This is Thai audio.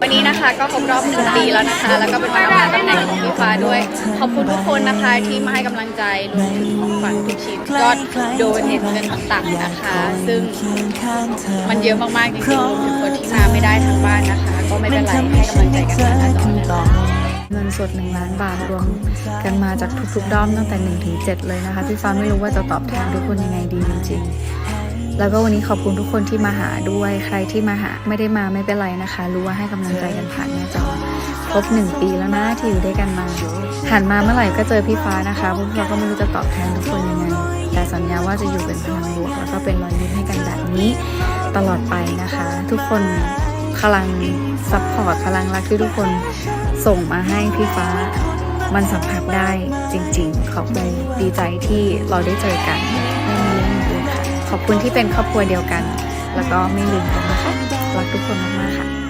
วันนี้นะคะก็ครบรอบหนึ่งปีแล้วนะคะ แล้วก็เป็นวันอำลาตำแหน่งของพี่ฟ้าด้วย ขอบคุณทุกคนนะคะที่มาให้กำลังใจรวมถึงของขวัญทุกชิ้นก็โดนเน็ตเงินต่างๆนะคะ ซึ่งมันเยอะมากๆจริงๆรวมถึงคนที่มาไม่ได้ทั้งบ้านนะคะ ก็ไม่เป็นไรให้กำลังใจกันมาหน้าจอนะคะเงินสด1ล้านบาทรวมกันมาจากทุกๆด้อมตั้งแต่1ถึง7เลยนะคะพี่ฟ้าไม่รู้ว่าจะตอบแทนทุกคนยังไงดีจริงๆ แล้วก็วันนี้ขอบคุณทุกคนที่มาหาด้วยใครที่มาหาไม่ได้มาไม่เป็นไรนะคะ รู้ว่าให้กำลังใจกันผ่านหน้าจอครบหนึ่งปีแล้วนะที่อยู่ด้วยกันมา หันมาเมื่อไหร่ก็เจอพี่ฟ้านะคะพวกเราก็ไม่รู้จะตอบแทนทุกคนยังไงแต่สัญญาว่าจะอยู่เป็นพลังบวกแล้วก็เป็นรอยยิ้มให้กันแบบนี้ตลอดไปนะคะ ทุกคนพลังซัพพอร์ตพลังรักที่ทุกคนส่งมาให้พี่ฟ้า มันสัมผัสได้จริงๆขอบคุณดีใจที่เราได้เจอกัน ขอบคุณที่เป็นครอบครัวเดียวกัน แล้วก็ไม่ลืมกันนะคะรักทุกคนมากๆค่ะ